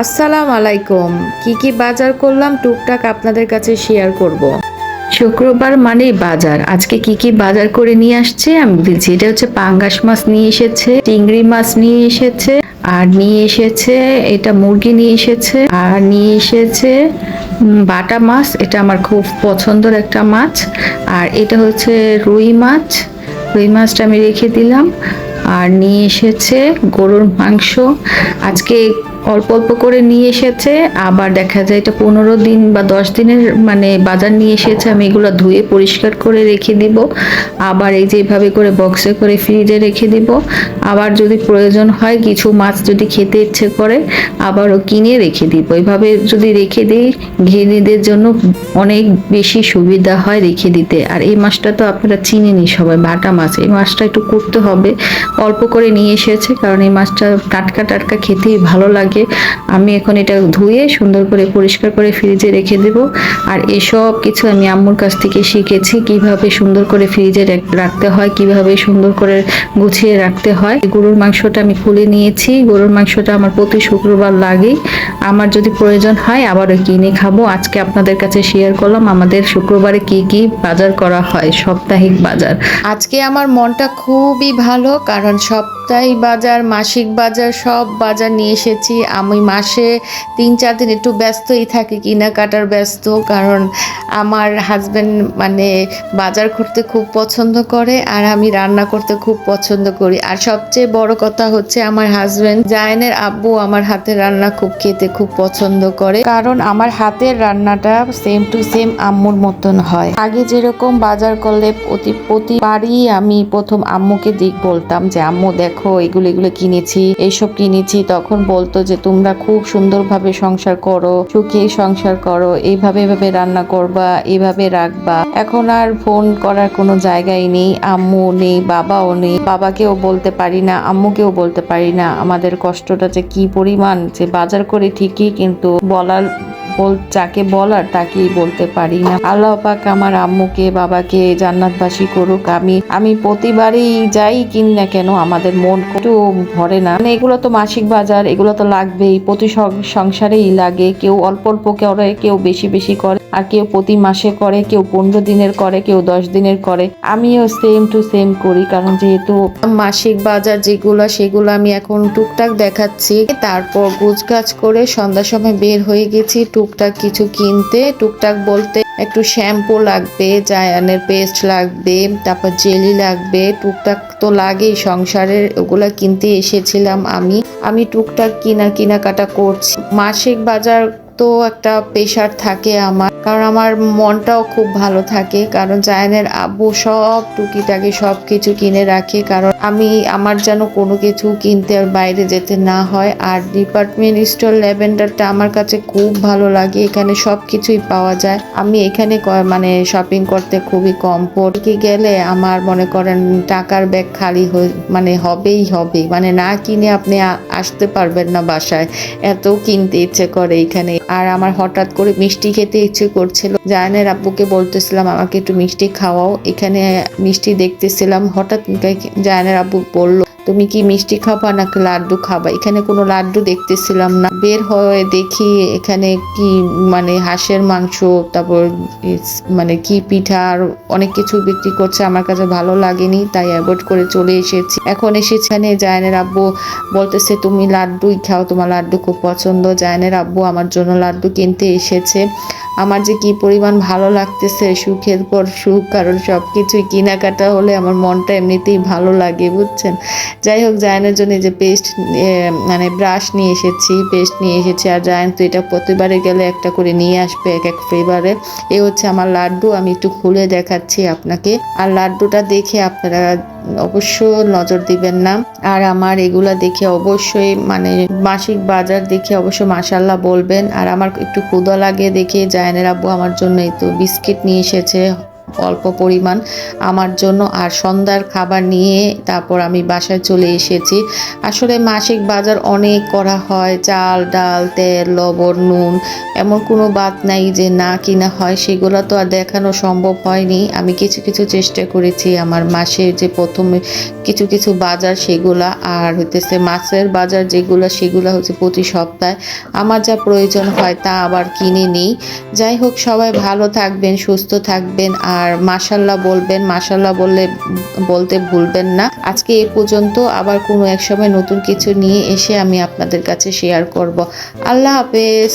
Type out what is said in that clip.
আসসালাম আলাইকুম। কি কি বাজার করলাম টুকটাক আপনাদের কাছে শেয়ার করব। শুক্রবার মানে বাজার। আজকে কি কি বাজার করে নিয়ে আসছে আমি বলছি, এটা হচ্ছে পাঙ্গাস মাছ নিয়ে এসেছে, চিংড়ি মাছ নিয়ে এসেছে, আর নিয়ে এসেছে, এটা মুরগি নিয়ে এসেছে, আর নিয়ে এসেছে বাটা মাছ, এটা আমার খুব পছন্দের একটা মাছ, আর এটা হচ্ছে রুই মাছ। রুই মাছটা আমি রেখে দিলাম। আর নিয়ে এসেছে গরুর মাংস। আজকে অল্প অল্প করে নিয়ে এসেছে, আবার দেখা যায় এটা পনেরো দিন বা দশ দিনের মানে বাজার নিয়ে এসেছে, আমি এগুলো ধুয়ে পরিষ্কার করে রেখে দিব। আবার এই যেভাবে করে বক্সে করে ফ্রিজে রেখে দিব। আবার যদি প্রয়োজন হয় কিছু মাছ যদি খেতে ইচ্ছে করে, আবারও কিনে রেখে দিব। এইভাবে যদি রেখে দিই গৃহিণীদের জন্য অনেক বেশি সুবিধা হয় রেখে দিতে। আর এই মাছটা তো আপনারা চিনেনি সবাই, বাটা মাছ, এই মাছটা একটু করতে হবে। অল্প করে নিয়ে এসেছে, কারণ এই মাছটা টাটকা টাটকা খেতেই ভালো লাগে। আমি এখন এটা ধুয়ে সুন্দর করে পরিষ্কার করে ফ্রিজে রেখে দেব। আর এসব কিছু আমি আম্মুর কাছ থেকে শিখেছি, কীভাবে সুন্দর করে ফ্রিজে রাখতে হয়, কীভাবে সুন্দর করে গুছিয়ে রাখতে হয়। গরুর মাংসটা আমি খুলে নিয়েছি, গরুর মাংসটা আমার প্রতি শুক্রবার লাগেই। আমার যদি প্রয়োজন হয় আবারও কিনে খাব। আজকে আপনাদের কাছে শেয়ার করলাম, আমাদের শুক্রবারে কি কি বাজার করা হয়, সাপ্তাহিক বাজার। আজকে আমার মনটা খুবই ভালো, কারণ সপ্তাহিক বাজার, মাসিক বাজার, সব বাজার নিয়ে এসেছি। আমি মাসে তিন, চার দিন একটু ব্যস্তই থাকি, কেনাকাটার ব্যস্ত। কারণ আমার হাজব্যান্ড মানে বাজার করতে খুব পছন্দ করে আর আমি রান্না করতে খুব পছন্দ করি। আর সবচেয়ে বড় কথা হচ্ছে আমার হাজব্যান্ড জায়নের আব্বু আমার হাতের রান্না খুব খেতে খুব পছন্দ করে। কারণ আমার হাতের রান্নাটা সেম টু সেম আম্মুর মতন হয়। আগে যেরকম বাজার করলে প্রতি প্রতিবারই আমি প্রথম আম্মুকে দিক বলতাম যে, আম্মু দেখো, এগুলো এগুলো কিনেছি এইসব কিনেছি। তখন বলতো যে, তোমরা খুব সুন্দরভাবে সংসার করো, সুখে সংসার করো, এইভাবে এভাবে রান্না করবা। এইভাবে রাখবা। এখন আর ফোন করার কোনো জায়গাই নেই। আম্মু নেই, বাবাও নেই। বাবাকেও বলতে পারি না, আম্মুকেও বলতে পারি না আমাদের কষ্টটা যে কি পরিমাণ, যে বাজার করে ঠিকই কিন্তু বলার, বল, যাকে বলার তাকেই বলতে পারি না। আল্লাহ পাক আমার আম্মুকে, বাবাকে জান্নাতবাসী করুক। আমি আমি প্রতিবারই যাই কিন না কেন আমাদের মন একটু ভরে না। মানে এগুলো তো মাসিক বাজার, এগুলো তো লাগবেই। প্রতি সংসারেই লাগে। কেউ অল্প অল্প করে, কেউ বেশি বেশি করে। আর কেউ প্রতি মাসে করে, কেউ পনেরো দিনের করে, কেউ দশ দিনের করে। আমিও সেম টু সেম করি, কারণ যেহেতু মাসিক বাজার যেগুলো, সেগুলো আমি এখন টুকটাক দেখাচ্ছি। তারপর গুছগাছ করে সন্ধ্যার সময় বের হয়ে গেছি টুকটাক কিছু কিনতে। টুকটাক বলতে একটু শ্যাম্পু লাগবে, জায়ানের পেস্ট লাগবে, তারপর জেলি লাগবে, টুকটাক তো লাগেই। সংসারের ওগুলা কিনতে এসেছিলাম আমি। আমি টুকটাক কিনা কেনাকাটা করছি। মাসিক বাজার একটা পেশার থাকে আমার। কারণ আমার মনটাও খুব ভালো থাকে। কারণ জায়নের আব্বু সব টুকিটাকি সব কিছু কিনে রাখে। কারণ আমি, আমার যেন কোনো কিছু কিনতে আর বাইরে যেতে না হয়। আর ডিপার্টমেন্ট স্টোর ল্যাভেন্ডারটা আমার কাছে খুব ভালো লাগে। এখানে সব কিছুই পাওয়া যায়। আমি এখানে মানে শপিং করতে খুবই কম পড়ে গেলে আমার মনে করেন টাকার ব্যাগ খালি মানে হবেই হবে। মানে না কিনে আপনি আসতে পারবেন না বাসায়। এত কিনতে ইচ্ছে করে এখানে। আর আমার হঠাৎ করে মিষ্টি খেতে ইচ্ছে করছিল। জায়নের আব্বুকে বলতেছিলাম, আমাকে একটু মিষ্টি খাওয়াও। এখানে মিষ্টি দেখতেছিলাম, হঠাৎ জায়নের আব্বু বলল তুমি কি মিষ্টি খাবা নাকি লাড্ডু খাবা? এখানে কোনো লাড্ডু দেখতেছিলাম না। বের হয়ে দেখি এখানে কি মানে হাঁসের মাংস, তারপর মানে কি পিঠা আর অনেক কিছু বিক্রি করছে। আমার কাছে ভালো লাগেনি, তাই অ্যাভয়েড করে চলে এসেছি। এখন এসেছি এখানে জায়নের আব্বু বলতেছে, তুমি লাড্ডুই খাও, তোমার লাড্ডু খুব পছন্দ। জায়নের আব্বু আমার জন্য লাড্ডু কিনতে এসেছে। আমার যে কি পরিমাণ ভালো লাগতেছে, সুখের পর সুখ, কারণ সব কিছুই কেনাকাটা হলে আমার মনটা এমনিতেই ভালো লাগে, বুঝছেন? যাই হোক, জায়নের জন্য যে পেস্ট মানে ব্রাশ নিয়ে এসেছি পেস্ট নিয়ে এসেছি, আর জায়ন তো এটা প্রতিবারে গেলে একটা করে নিয়ে আসবে এক এক ফ্লেভারে এ হচ্ছে আমার লাড্ডু, আমি একটু খুলে দেখাচ্ছি আপনাকে। আর লাড্ডুটা দেখে আপনারা অবশ্য নজর দিবেন না। আর আমার এগুলা দেখে অবশ্যই মানে মাসিক বাজার দেখে অবশ্য মাসাল্লাহ বলবেন। আর আমার একটু ক্ষুদা লাগে দেখে জায়নের আব্বু আমার জন্য এই তো বিস্কিট নিয়ে এসেছে। অল্প পরিমাণ আমার জন্য আর সন্ধ্যার খাবার নিয়ে তারপর আমি বাসায় চলে এসেছি। আসলে মাসিক বাজার অনেক করা হয়, চাল, ডাল, তেল, লবণ, নুন, এমন কোনো বাদ নাই যে না কিনা হয়, সেগুলো তো আর দেখানো সম্ভব হয়নি। আমি কিছু কিছু চেষ্টা করেছি আমার মাসের যে প্রথমে কিছু কিছু বাজার সেগুলা, আর হইতেছে মাছের বাজার যেগুলো, সেগুলো হচ্ছে প্রতি সপ্তাহে। আমার যা প্রয়োজন হয় তা আবার কিনে নিই। যাই হোক, সবাই ভালো থাকবেন, সুস্থ থাকবেন আর মাসাল্লাহ বলবেন মাসাল্লাহ বললে, বলতে ভুলবেন না। আজকে এ পর্যন্ত আবার কোনো এক সময় নতুন কিছু নিয়ে এসে আমি আপনাদের কাছে শেয়ার করব। আল্লাহ হাফেজ।